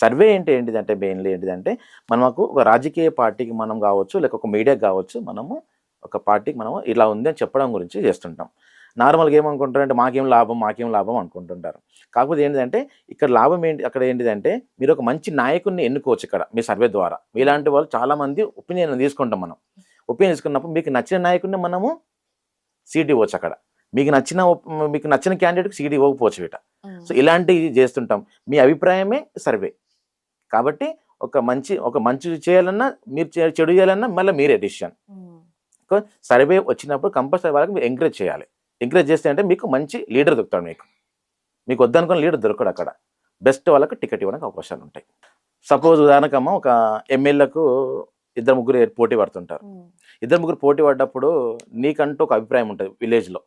Survey ఏంటి ఏంటిదంటే mainly ఏంటిదంటే మనకు ఒక రాజకీయ పార్టీకి మనం కావచ్చు లేక ఒక మీడియాకి కావచ్చు మనము ఒక పార్టీకి మనము ఇలా ఉంది అని చెప్పడం గురించి చేస్తుంటాం. నార్మల్గా ఏమనుకుంటారంటే మాకేం లాభం మాకేం లాభం అనుకుంటుంటారు. కాకపోతే ఏంటిదంటే ఇక్కడ లాభం ఏంటి అక్కడ ఏంటిదంటే మీరు ఒక మంచి నాయకుడిని ఎన్నుకోవచ్చు ఇక్కడ మీ సర్వే ద్వారా. మీలాంటి వాళ్ళు చాలా మంది ఒపీనియన్ తీసుకుంటాం మనం. ఒపీనియన్ తీసుకున్నప్పుడు మీకు నచ్చిన నాయకుడిని మనము సీట్ ఇవ్వచ్చు అక్కడ. మీకు నచ్చిన మీకు నచ్చిన క్యాండిడేట్కి సీట్ ఇవ్వకపోవచ్చు ఇట. సో ఇలాంటివి చేస్తుంటాం. మీ అభిప్రాయమే సర్వే. కాబట్టి ఒక మంచి ఒక మంచి చేయాలన్నా మీరు చెడు చేయాలన్నా మళ్ళీ మీరే డిసిషన్ సర్వే వచ్చినప్పుడు కంపల్సరీ వాళ్ళకి మీరు ఎంకరేజ్ చేయాలి. ఎంకరేజ్ చేస్తే అంటే మీకు మంచి లీడర్ దొరుకుతాడు మీకు. మీకు వద్దనుకున్న లీడర్ దొరకడు అక్కడ. బెస్ట్ వాళ్ళకి టికెట్ ఇవ్వడానికి అవకాశాలు ఉంటాయి. సపోజ్ ఉదాహరణకమ్మ ఒక ఎమ్మెల్యేలకు ఇద్దరు ముగ్గురు పోటీ పడుతుంటారు. ఇద్దరు ముగ్గురు పోటీ పడ్డప్పుడు నీకంటూ ఒక అభిప్రాయం ఉంటుంది విలేజ్లో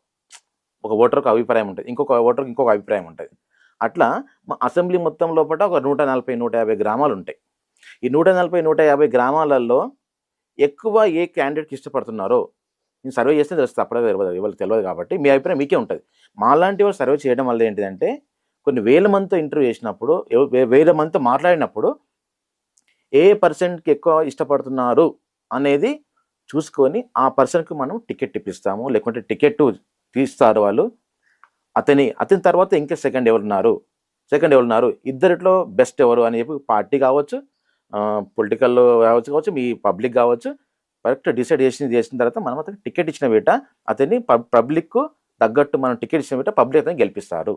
ఒక ఓటర్కి అభిప్రాయం ఉంటుంది. ఇంకొక ఓటర్కి ఇంకొక అభిప్రాయం ఉంటుంది. అట్లా మా అసెంబ్లీ మొత్తం లోపల ఒక నూట నలభై నూట యాభై గ్రామాలు ఉంటాయి ఈ నూట నలభై నూట యాభై గ్రామాలలో ఎక్కువ ఏ క్యాండిడేట్కి ఇష్టపడుతున్నారో నేను సర్వే చేస్తే తెలుస్తుంది. అప్పుడే తెలియదు ఇవాళ తెలియదు కాబట్టి మీ అభిప్రాయం మీకే ఉంటుంది. మాలాంటి వాళ్ళు సర్వే చేయడం వల్ల ఏంటిదంటే కొన్ని వేల మందితో ఇంటర్వ్యూ చేసినప్పుడు వే- వేల మందితో మాట్లాడినప్పుడు ఏ పర్సెంట్కి ఎక్కువ ఇష్టపడుతున్నారు అనేది చూసుకొని ఆ పర్సన్కి మనం టికెట్ ఇప్పిస్తాము. లేకుంటే టికెట్ తీస్తారు వాళ్ళు. అతని అతని తర్వాత ఇంకా సెకండ్ ఎవరున్నారు సెకండ్ ఎవరున్నారు ఇద్దరిట్లో బెస్ట్ ఎవరు అని చెప్పి పార్టీ కావచ్చు పొలిటికల్ కావచ్చు కావచ్చు మీ పబ్లిక్ కావచ్చు కరెక్ట్ డిసైడ్ చేసి చేసిన తర్వాత మనం అతనికి టికెట్ ఇచ్చిన వేట అతన్ని పబ్లిక్ తగ్గట్టు మనం టికెట్ ఇచ్చిన వేట పబ్లిక్ అతన్ని గెలిపిస్తారు.